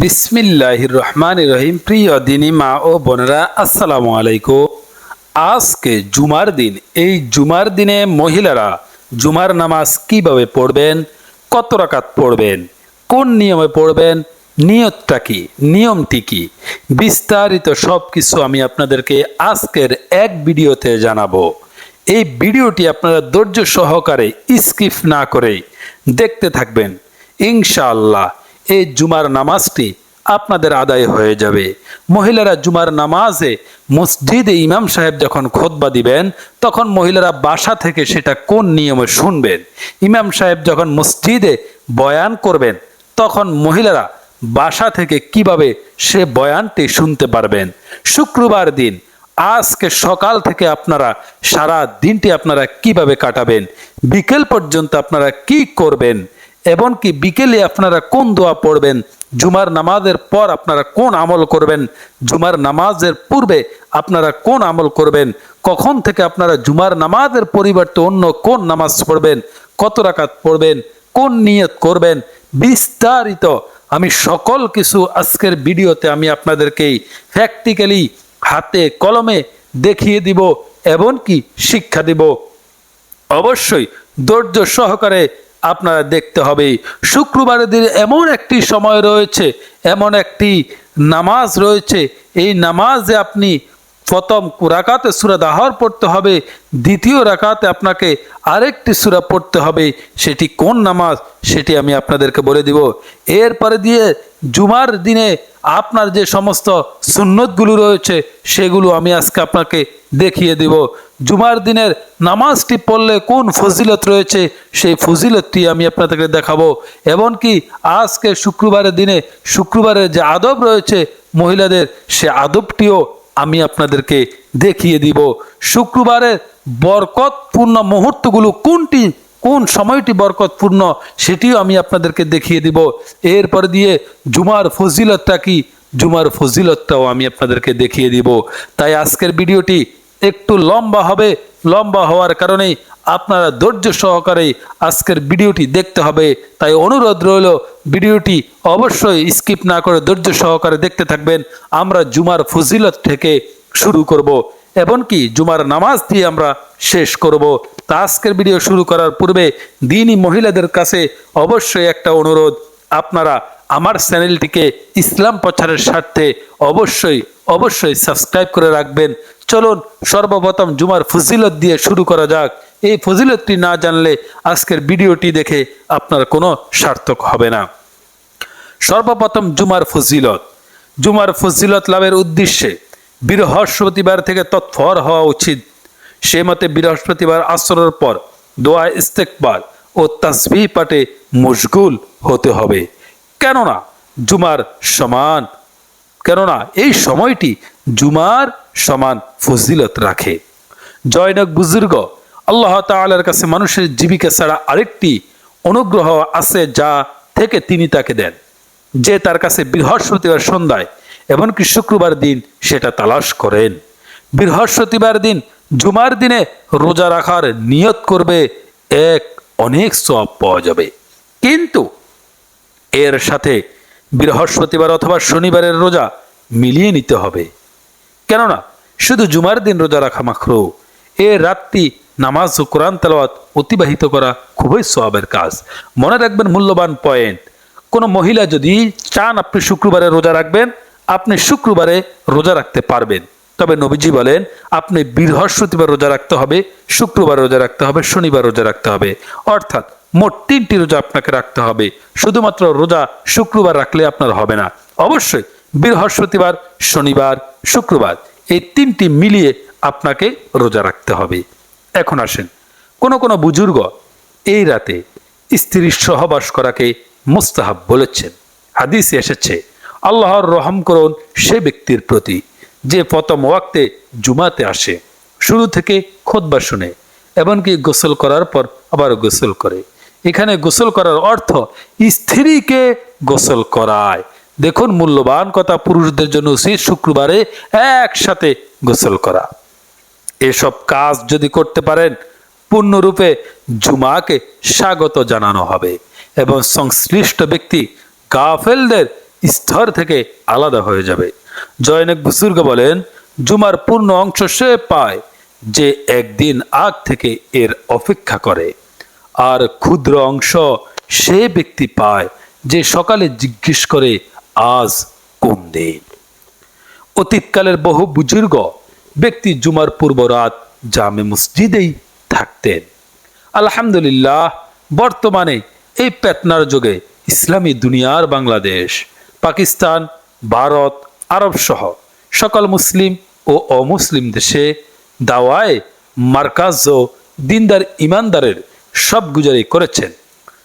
বিসমিল্লাহির রহমান রহিম প্রিয় দিনী মা ও বোনেরা, আসসালামু আলাইকুম। আজকে জুমার দিন। এই জুমার দিনে মহিলারা জুমার নামাজ কীভাবে পড়বেন, কত রাকাত পড়বেন, কোন নিয়মে পড়বেন, নিয়তটা কি, নিয়মটি কি, বিস্তারিত সব কিছু আমি আপনাদেরকে আজকের এক ভিডিওতে জানাব। এই ভিডিওটি আপনারা ধৈর্য সহকারে স্কিপ না করে দেখতে থাকবেন। ইনশাআল্লাহ। এই জুমার নামাজটি আপনাদের আদায় হয়ে যাবে। মহিলারা জুমার নামাজে মসজিদে ইমাম সাহেব যখন খোদবা দিবেন, তখন মহিলারা বাসা থেকে সেটা কোন নিয়মে শুনবেন? ইমাম সাহেব যখন মসজিদে বয়ান করবেন, তখন মহিলারা বাসা থেকে কীভাবে সে বয়ানটি শুনতে পারবেন? শুক্রবার দিন, আজকে সকাল থেকে আপনারা সারা দিনটি আপনারা কীভাবে কাটাবেন? বিকেল পর্যন্ত আপনারা কি করবেন? এমনকি বিকেলে আপনারা কোন দোয়া পড়বেন? জুমার নামাজের পর আপনারা কোন আমল করবেন? জুমার নামাজের পূর্বে আপনারা কোন আমল করবেন? কখন থেকে আপনারা জুমার নামাজের পরিবর্তে অন্য কোন নামাজ পড়বেন? কত রাকাত পড়বেন? কোন নিয়ত করবেন? বিস্তারিত আমি সকল কিছু আজকের ভিডিওতে আমি আপনাদেরকেই প্র্যাকটিক্যালি হাতে কলমে দেখিয়ে দিব, এমনকি শিক্ষা দিব। অবশ্যই ধৈর্য সহকারে আপনারা দেখতে হবে, শুক্রবারের দিন এমন একটি সময় রয়েছে, এমন একটি নামাজ রয়েছে। এই নামাজে আপনি প্রথম রাকাতে সুরা দাহর পড়তে হবে। দ্বিতীয় রাকাতে আপনাকে আরেকটি সুরা পড়তে হবে। সেটি কোন নামাজ? সেটি আমি আপনাদেরকে বলে দিব। এরপরে দিয়ে জুমার দিনে আপনার যে সমস্ত সুন্নতগুলো রয়েছে, সেগুলো আমি আজকে আপনাকে দেখিয়ে দিব। জুমার দিনের নামাজটি পড়লে কোন ফজিলত রয়েছে, সেই ফজিলতটি আমি আপনাদেরকে দেখাবো। এমনকি আজকে শুক্রবারের দিনে শুক্রবারের যে আদব রয়েছে মহিলাদের, সে আদবটিও আমি আপনাদেরকে দেখিয়ে দিব শুক্রবারের বরকতপূর্ণ মুহূর্তগুলো কোনটি, কোন সময়টি বরকতপূর্ণ সেটিও আমি আপনাদেরকে দেখিয়ে দিব। এরপর দিয়ে জুমার ফজিলতটা কি? জুমার ফজিলতটাও আমি আপনাদেরকে দেখিয়ে দিব। তাই আজকের ভিডিওটি একটু লম্বা হবে, লম্বা হওয়ার কারণে আপনারা ধৈর্য সহকারে আজকের ভিডিওটি দেখতে হবে। তাই অনুরোধ রইল, ভিডিওটি অবশ্যই স্কিপ না করে ধৈর্য সহকারে দেখতে থাকবেন। আমরা জুমার ফজিলত থেকে শুরু করব, এমনকি জুমার নামাজ দিয়ে আমরা শেষ করব। তা আজকের ভিডিও শুরু করার পূর্বে দিনই মহিলাদের কাছে অবশ্যই একটা অনুরোধ, আপনারা আমার চ্যানেলটিকে ইসলাম প্রচারের স্বার্থে অবশ্যই অবশ্যই সাবস্ক্রাইব করে রাখবেন। চলুন সর্বপ্রথম জুমার ফজিলত দিয়ে শুরু করা যাক। এই ফজিলতটি না জানলে আজকের ভিডিওটি দেখে আপনার কোনো সার্থক হবে না। সর্বপ্রথম জুমার ফজিলত। জুমার ফজিলত লাভের উদ্দেশ্যে বৃহস্পতিবার থেকে তৎপর হওয়া উচিত। সে মতে বৃহস্পতিবার আসরের পর দোয়া ইস্তেকবার ও তাসবি পাঠে মশগুল হতে হবে। কেননা জুমার সমান। কেননা এই সময়টি জুমার সমান ফজিলত রাখে। জয়নক বুজুর্গ, আল্লাহ তাআলার কাছে মানুষের জীবিকা ছাড়া আরেকটি অনুগ্রহ আছে যা থেকে তিনি তাকে দেন। যে তার কাছে বৃহস্পতিবার সন্ধ্যায়, এমনকি শুক্রবার দিন সেটা তালাশ করেন। বৃহস্পতিবার দিন, জুমার দিনে রোজা রাখার নিয়ত করবে, এক অনেক সব পাওয়া যাবে। কিন্তু এর সাথে বৃহস্পতিবার অথবা শনিবারের রোজা মিলিয়ে নিতে হবে। কেননা শুধু জুমার দিন রোজা রাখা মাখরো, এ রাতটি নামাজ ও কোরআন তেলাওয়াত অতিবাহিত করা খুবই সবের কাজ। মনে রাখবেন মূল্যবান পয়েন্ট, কোনো মহিলা যদি চান আপনি শুক্রবারে রোজা রাখবেন, আপনি শুক্রবারে রোজা রাখতে পারবেন। তবে নবীজি বলেন, আপনি বৃহস্পতিবার রোজা রাখতে হবে, শুক্রবার রোজা রাখতে হবে, শনিবার রোজা রাখতে হবে। অর্থাৎ মোট তিনটি রোজা আপনাকে রাখতে হবে, শুধুমাত্র রোজা শুক্রবার রাখলে আপনার হবে না। অবশ্যই বৃহস্পতিবার, শনিবার, শুক্রবার। এই তিনটি মিলিয়ে আপনাকে রোজা রাখতে হবে। এখন আসেন, কোনো কোনো বুজুর্গ এই রাতে স্ত্রীর সহবাস করাকে মুস্তাহাব বলেছেন। হাদিসে এসেছে, আল্লাহর রহম করুন সে ব্যক্তির প্রতি, যে প্রথম ওয়াক্তে জুমাতে আসে, শুরু থেকে খোদবা শুনে, এমনকি গোসল করার পর আবার গোসল করে। এখানে গোসল করার অর্থ স্ত্রীকে গোসল করায়। দেখুন, মূল্যবান কথা পুরুষদের জন্য উচিত শুক্রবারে একসাথে গোসল করা। এসব কাজ যদি করতে পারেন, পূর্ণরূপে জুমাকে স্বাগত জানানো হবে এবং সংশ্লিষ্ট ব্যক্তি গাফেলদের স্তর থেকে আলাদা হয়ে যাবে। জয়নেক বুসুর্গ বলেন, জুমার পূর্ণ অংশ সে পায় যে একদিন আগ থেকে এর অপেক্ষা করে। আর ক্ষুদ্র অংশ সে ব্যক্তি পায় যে সকালে জিজ্ঞেস করে আজ কোন দিন? অতীতকালের বহু বুজুর্গ ব্যক্তি জুমার পূর্ব রাত জামে মসজিদেই থাকতেন। আলহামদুলিল্লাহ, বর্তমানে এই পেতনার যুগে ইসলামী দুনিয়ার বাংলাদেশ, পাকিস্তান, ভারত আরব সহ সকল মুসলিম ও অমুসলিম দেশে দাওয়ায় মার্কাজ ও দিনদার ইমানদারের সব গুজারি করেছেন।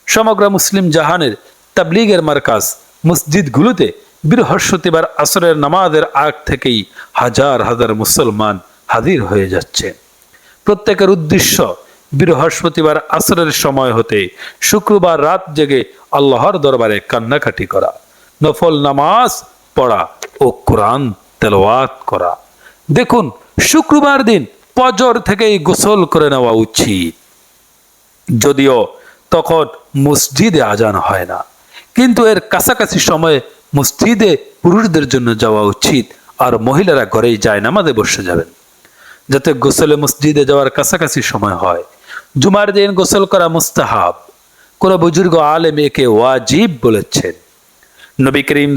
সমগ্র মুসলিম জাহানের তাবলিগের মার্কাজ মসজিদগুলোতে বৃহস্পতিবার আসরের নামাজের আগ থেকেই হাজার হাজার মুসলমান হাজির হয়ে যাচ্ছে। প্রত্যেকের উদ্দেশ্য বৃহস্পতিবার আসরের সময় হতে শুক্রবার রাত জেগে আল্লাহর দরবারে কান্নাকাটি করা, নফল নামাজ পড়া ও কোরআন তেলাওয়াত করা। দেখুন, শুক্রবার দিন পজর থেকেই গোসল করে নেওয়া উচিত। যদিও তখন মসজিদে আজান হয় না। কিন্তু এর কাছাকাছি সময়ে মসজিদে পুরুষদের জন্য যাওয়া উচিত আর মহিলারা ঘরেই যায়, নামাজে বসে যাবেন। যাতে গোসলে মসজিদে যাওয়ার কাছাকাছি সময় হয়। জুমার দিন গোসল করা মুস্তাহাব। কোন বুজুর্গ আলেম একে ওয়াজিব বলেছেন। নবী করিম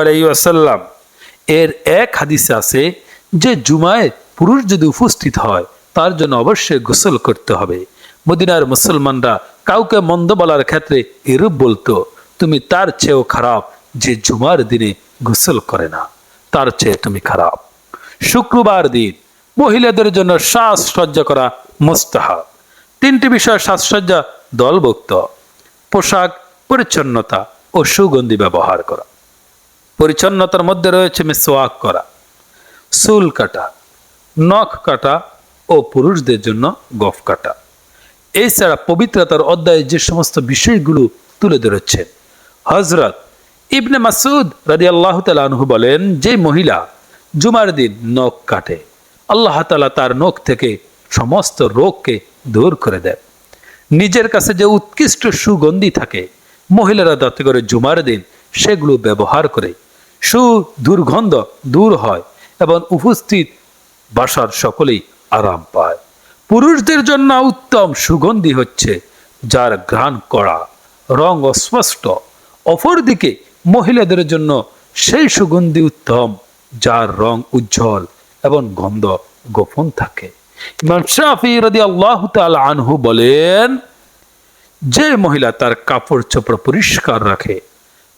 আলাইসাল্লাম এর এক হাদিসে আছে যে জুমায় পুরুষ যদি উপস্থিত হয়, তার জন্য অবশ্যই গোসল করতে হবে। মদিনার মুসলমানরা কাউকে মন্দ বলার ক্ষেত্রে এরূপ বলতো তুমি তার চেয়েও খারাপ যে জুমার দিনে গোসল করে না, তার চেয়ে তুমি খারাপ। শুক্রবার দিন মহিলাদের জন্য সাজসজ্জা করা মোস্তাহাব। তিনটি বিষয় সাজসজ্জা দলভুক্ত। পোশাক, পরিচ্ছন্নতা ও সুগন্ধি ব্যবহার করা। পরিচ্ছন্নতার মধ্যে রয়েছে মেসোয়াক করা, চুল কাটা, নখ কাটা ও পুরুষদের জন্য গফ কাটা। এছাড়া পবিত্রতার অধ্যায়ে যে সমস্ত বিষয়গুলো তুলে ধরেছেন হজরত ইবনে মাসুদ রাজি আল্লাহ তালু বলেন, যে মহিলা জুমার দিন নখ কাটে, আল্লাহ তালা তার নখ থেকে সমস্ত রোগকে দূর করে দেয় নিজের কাছে যে উৎকৃষ্ট সুগন্ধি থাকে, মহিলারা যাতে করে জুমার দিন সেগুলো ব্যবহার করে সু দুর্গন্ধ দূর হয় এবং উপস্থিত বাসার সকলেই আরাম পায়। পুরুষদের জন্য উত্তম সুগন্ধি হচ্ছে যার ঘ্রাণ করা রং অস্পষ্ট অপরদিকে মহিলাদের জন্য সেই সুগন্ধি উত্তম, যার রং উজ্জ্বল এবং গন্ধ গোপন থাকে। ইমাম শাফি রাদি আল্লাহ আনহু বলেন, যে মহিলা তার কাপড় চোপড় পরিষ্কার রাখে,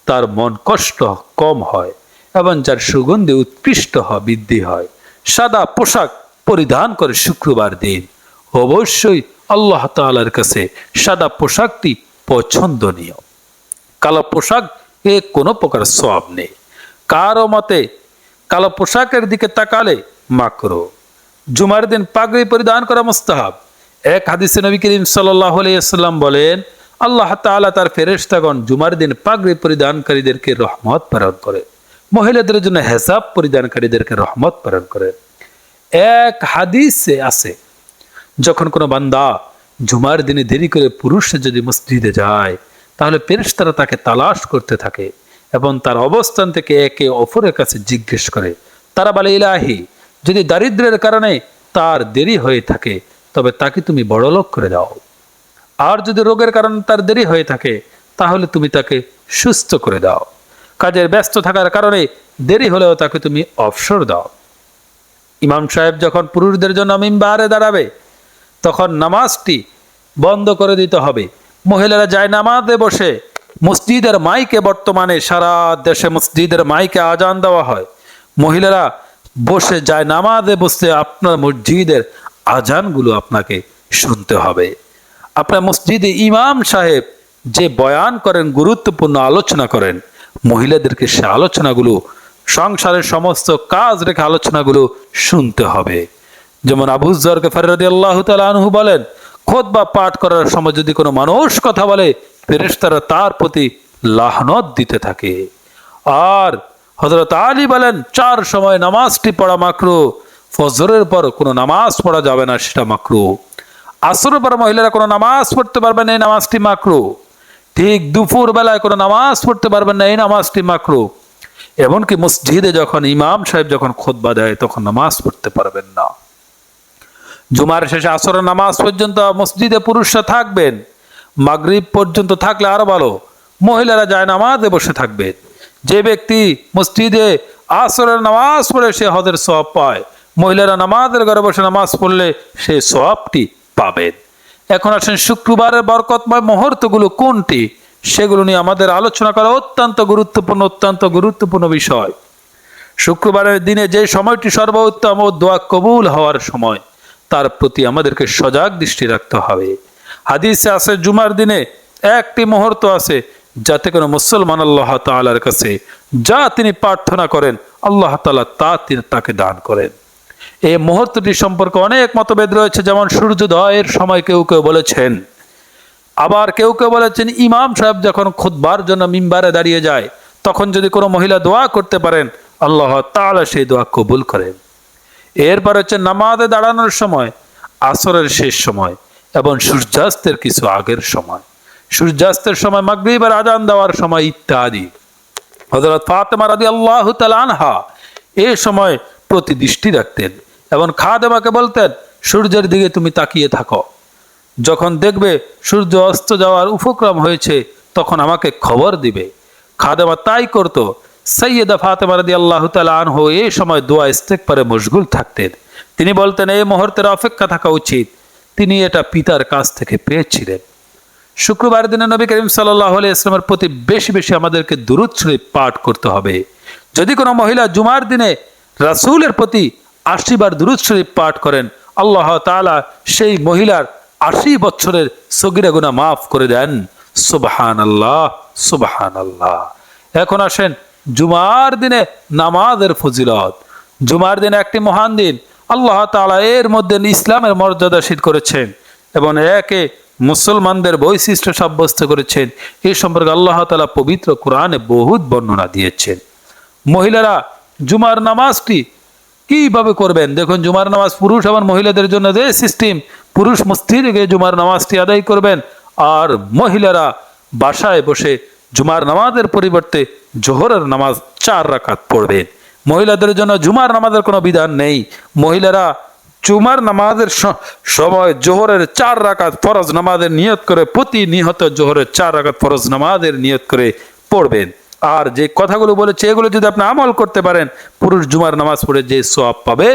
তার মন কষ্ট কম হয় এবং যার সুগন্ধি উৎকৃষ্ট হয়, বৃদ্ধি হয়, সাদা পোশাক পরিধান করে শুক্রবার দিন। অবশ্যই আল্লাহ তালার কাছে সাদা পোশাকটি পছন্দনীয়। কালো পোশাক এ কোনো প্রকার সব নেই। কারও মতে, কালো পোশাকের দিকে তাকালে মাকরো। জুমার দিন পাগড়ি পরিধান করা মুস্তাহাব। এক হাদিসে নবী করিম সাল্লাহ আলাইসাল্লাম বলেন, আল্লাহ তাআলা তার ফেরেশতাগণ জুমার দিন পাগড়ি পরিধানকারীদেরকে রহমত প্রেরণ করে। মহিলাদের জন্য হেসাব পরিধানকারীদেরকে রহমত প্রেরণ করে। এক হাদিসে আছে, যখন কোনো বান্দা জুমার দিনে দেরি করে পুরুষ যদি মসজিদে যায় তাহলে ফেরেশতারা তাকে তালাশ করতে থাকে এবং তার অবস্থান থেকে একে অপরের কাছে জিজ্ঞেস করে, তারা বলে, ইলাহি, যদি দারিদ্রের কারণে তার দেরি হয়ে থাকে, তবে তাকে তুমি বড়লোক করে দাও। আর যদি রোগের কারণে তার দেরি হয়ে থাকে, তাহলে তুমি তাকে সুস্থ করে দাও। কাজের ব্যস্ত থাকার কারণে দেরি হলেও তাকে তুমি অবসর দাও। ইমাম সাহেব যখন পুরুষদের জন্য মিম্বারে দাঁড়াবে, তখন নামাজটি বন্ধ করে দিতে হবে। মহিলারা যায় নামাজে বসে, মসজিদের মাইকে বর্তমানে সারা দেশে মসজিদের মাইকে আজান দেওয়া হয়। মহিলারা বসে যায় নামাজে বসে আপনার মসজিদের আজানগুলো আপনাকে শুনতে হবে। আপনার মসজিদে ইমাম সাহেব যে বয়ান করেন, গুরুত্বপূর্ণ আলোচনা করেন, মহিলাদেরকে সে আলোচনাগুলো, সংসারের সমস্ত কাজ রেখে আলোচনাগুলো শুনতে হবে। যেমন আবুজরকে ফেরাদি আল্লাহ আনহু বলেন খোদ বা পাঠ করার সময় যদি কোনো মানুষ কথা বলে, ফেরেশতারা তার প্রতি লাহনত দিতে থাকে। আর হজরত আলী বলেন, চার সময় নামাজটি পড়া মাকরু, ফজরের পর কোনো নামাজ পড়া যাবে না, সেটা মাকরু। আসরের পর মহিলারা কোনো নামাজ পড়তে পারবে না, এই নামাজটি মাকরু। ঠিক দুপুর বেলায় কোনো নামাজ পড়তে পারবেন না, এই নামাজটি মাকরু। এমনকি মসজিদে যখন ইমাম সাহেব যখন খোদবা দেয়, তখন নামাজ পড়তে পারবেন না। জুমার শেষে আসরের নামাজ পর্যন্ত মসজিদে পুরুষরা থাকবেন। মাগরিব পর্যন্ত থাকলে আরও ভালো। মহিলারা যায় নামাজে বসে থাকবেন যে ব্যক্তি মসজিদে আসরের নামাজ পড়ে সে হদের সব পায়। মহিলারা নামাজের ঘরে বসে নামাজ পড়লে সে সবটি পাবেন এখন আসেন শুক্রবারের বরকতময় মুহূর্তগুলো কোনটি? সেগুলো নিয়ে আমাদের আলোচনা করা অত্যন্ত গুরুত্বপূর্ণ অত্যন্ত গুরুত্বপূর্ণ বিষয়। শুক্রবারের দিনে যে সময়টি সর্বোত্তম ও দোয়া কবুল হওয়ার সময়। তার প্রতি আমাদেরকে সজাগ দৃষ্টি রাখতে হবে। হাদিসে আছে, জুমার দিনে একটি মুহূর্ত আছে, যাতে কোনো মুসলমান আল্লাহ তাআলার কাছে যা তিনি প্রার্থনা করেন, আল্লাহ তাআলা তা তিনি তাকে দান করেন। এই মুহূর্তটি সম্পর্কে অনেক মতভেদ রয়েছে, যেমন সূর্যোদয়ের সময় কেউ কেউ বলেছেন, আবার কেউ কেউ বলেছেন ইমাম সাহেব যখন খুতবার জন্য মিম্বারে দাঁড়িয়ে যায়, তখন যদি কোনো মহিলা দোয়া করতে পারেন, আল্লাহ তাআলা সেই দোয়া কবুল করেন। এরপর হচ্ছে নামাজে দাঁড়ানোর সময়, আসরের শেষ সময় এবং সূর্যাস্তের কিছু আগের সময়। সূর্যাস্তের সময়, মাগরিবের আজান দেওয়ার সময় ইত্যাদি। হজরত ফাতেমা রাদি আল্লাহ আনহা এ সময় প্রতি দৃষ্টি রাখতেন এবং খাদেমাকে বলতেন, সূর্যের দিকে তুমি তাকিয়ে থাকো। যখন দেখবে সূর্য অস্ত যাওয়ার উপক্রম হয়েছে, তখন আমাকে খবর দিবে। খাদেমা তাই করতো সৈয়দা ফাতেমা রাদি আল্লাহ আনহু এই সময় দোয়া ইস্তেকবারে মশগুল থাকতেন। তিনি বলতেন এই মুহূর্তের অপেক্ষা থাকা উচিত। তিনি এটা পিতার কাছ থেকে পেয়েছিলেন। শুক্রবার দিনে নবী করিম সাল্লাহ ইসলামের প্রতি বেশি বেশি আমাদেরকে দূরত শরীফ পাঠ করতে হবে। যদি কোনো মহিলা জুমার দিনে রাসূলের প্রতি আশি বার দুরুদ শরীফ পাঠ করেন, আল্লাহ তাআলা সেই মহিলার আশি বছরের সগিরা গুনাহ মাফ করে দেন। সুবহান আল্লাহ সুবহান আল্লাহ এখন আসেন জুমার দিনে নামাজের ফজিলত। জুমার দিন একটি মহান দিন, আল্লাহ তাআলা এর মধ্যে ইসলামের মর্যাদাশীল করেছেন এবং একে মুসলমানদের বৈশিষ্ট্য সাব্যস্ত করেছেন। এই সম্পর্কে আল্লাহ তাআলা পবিত্র কোরআনে বহুত বর্ণনা দিয়েছেন। মহিলারা, জুমার নামাজটি কীভাবে করবেন? দেখুন, জুমার নামাজ পুরুষ এবং মহিলাদের জন্য যে সিস্টেম, পুরুষ গিয়ে জুমার নামাজটি আদায় করবেন আর মহিলারা বাসায় বসে জুমার নামাজের পরিবর্তে জোহরের নামাজ চার রাকাত পড়বেন মহিলাদের জন্য জুমার নামাজের কোনো বিধান নেই। মহিলারা জুমার নামাজের সময় জোহরের চার রাকাত ফরজ নামাজের নিয়ত করে প্রতি নিহত জোহরের চার রাকাত ফরজ নামাজের নিয়ত করে পড়বেন। আর যে কথাগুলো বলেছে, এগুলো যদি আপনি আমল করতে পারেন, পুরুষ জুমার নামাজ পড়ে যে সোয়াব পাবে,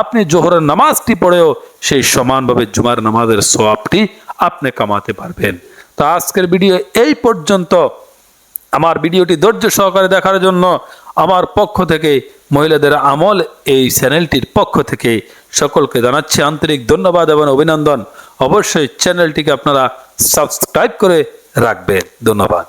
আপনি জোহরের নামাজটি পড়েও সেই সমানভাবে জুমার নামাজের সোয়াবটি আপনি কামাতে পারবেন। তো আজকের ভিডিও এই পর্যন্ত। আমার ভিডিওটি ধৈর্য সহকারে দেখার জন্য আমার পক্ষ থেকে, মহিলাদের আমল এই চ্যানেলটির পক্ষ থেকে সকলকে জানাচ্ছি আন্তরিক ধন্যবাদ এবং অভিনন্দন। অবশ্যই চ্যানেলটিকে আপনারা সাবস্ক্রাইব করে রাখবেন। ধন্যবাদ।